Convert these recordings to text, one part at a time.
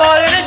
Ball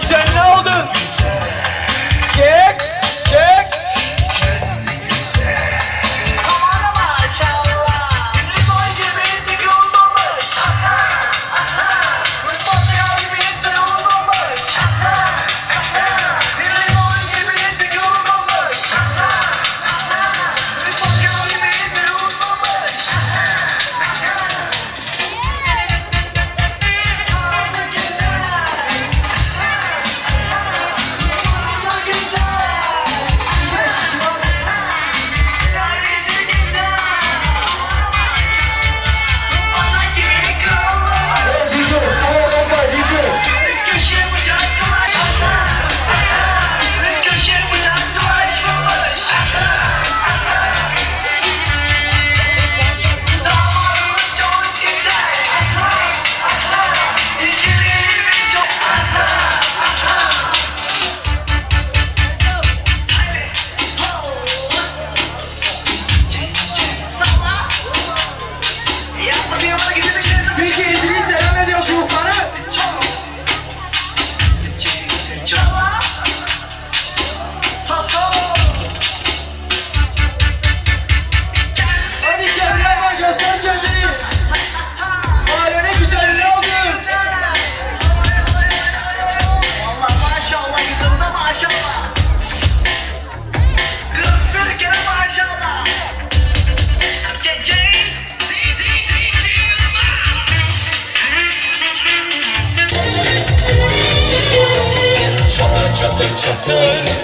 return.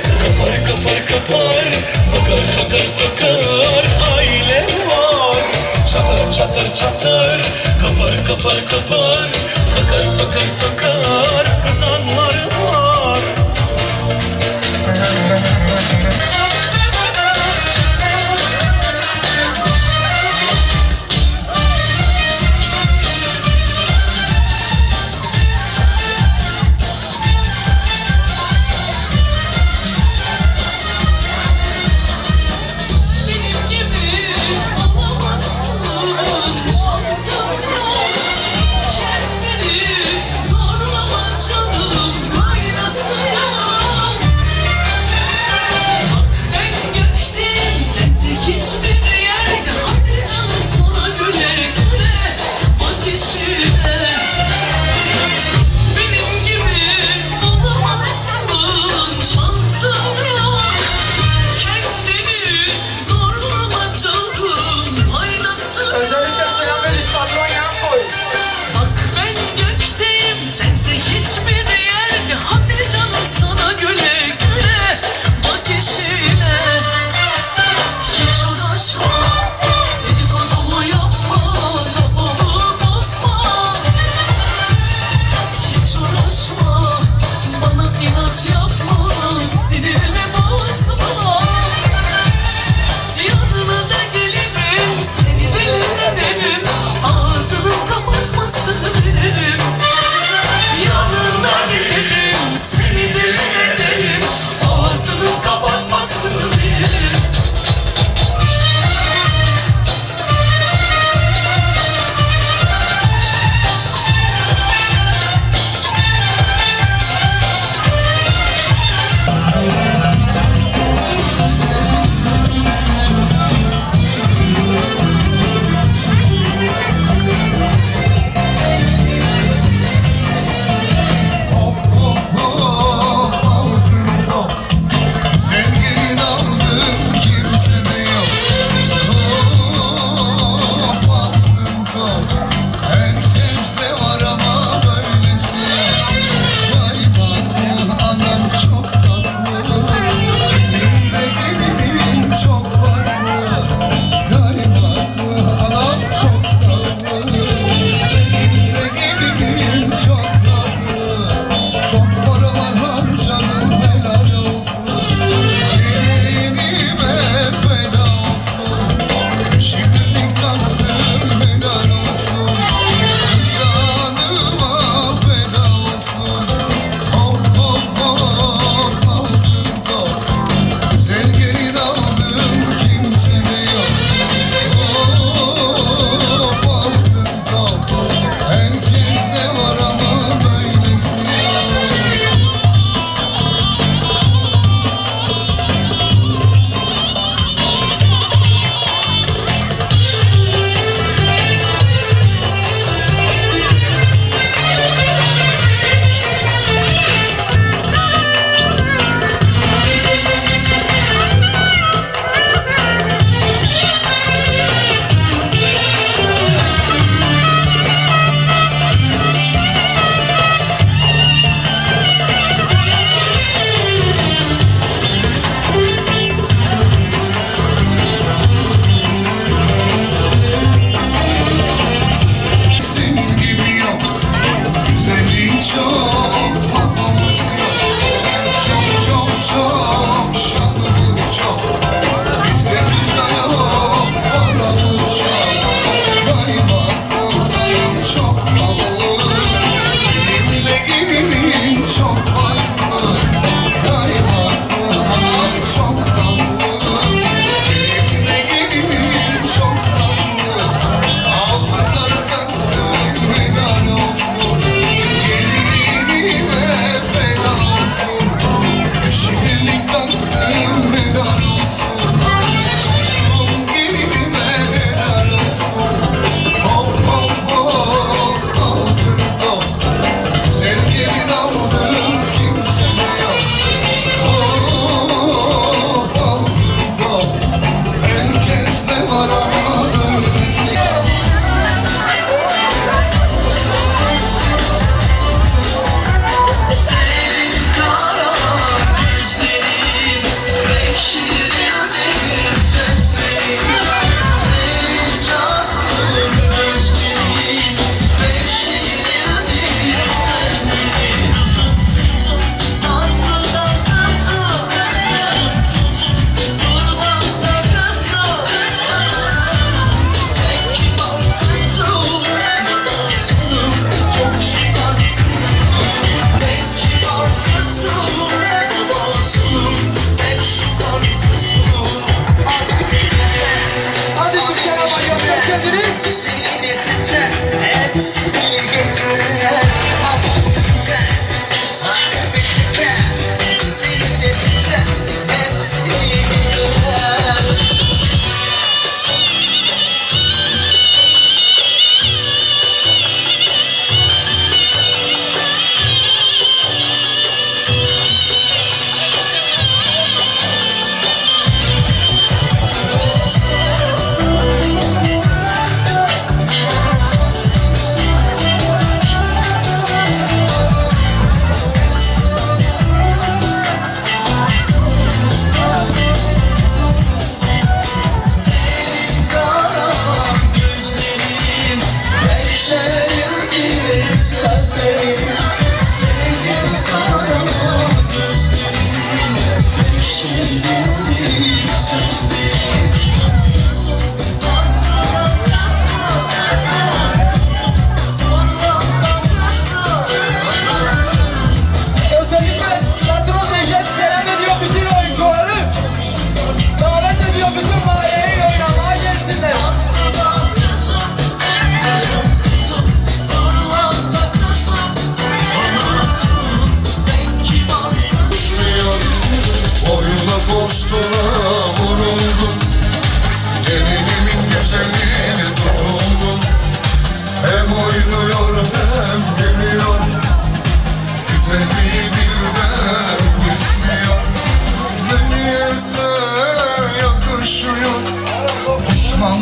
Diggity.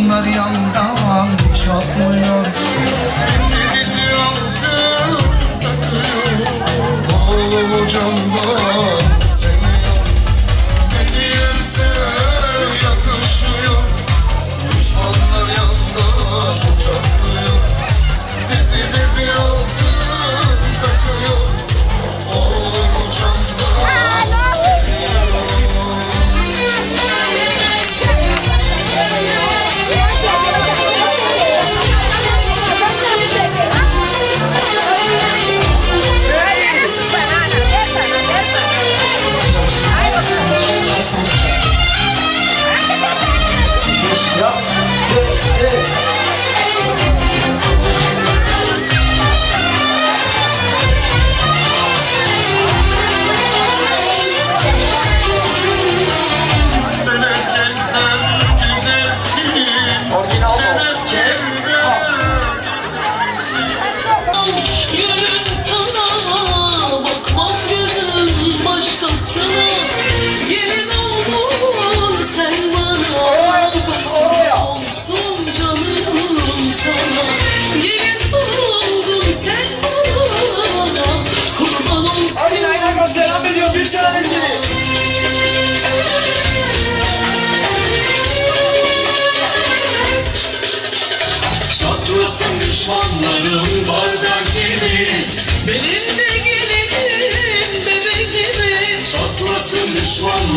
bunlar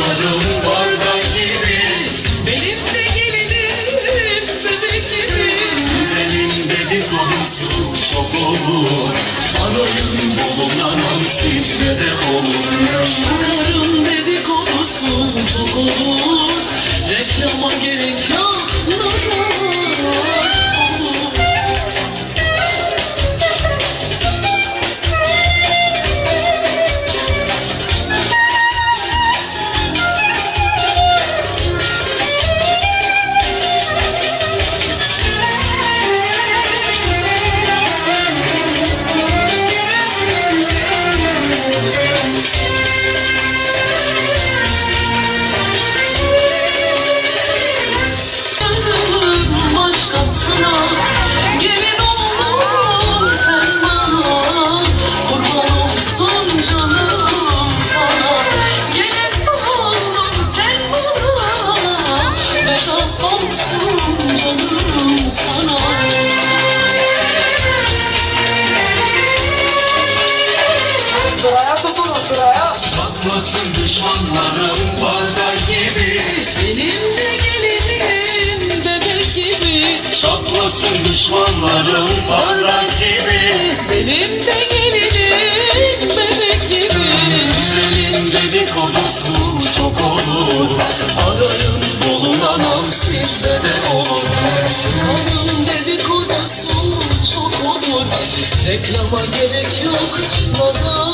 düşmanlarım bardak Çatlasın düşmanlarım bardak gibi. Benim de gelinim bebek gibi. Çatlasın düşmanlarım bardak gibi. Benim de gelinim bebek gibi. Güzelin dedikodusu çok olur. Arayın bulun anam sizde de olur. Şımarın dedikodusu çok olur. Reklama gerek yok nazar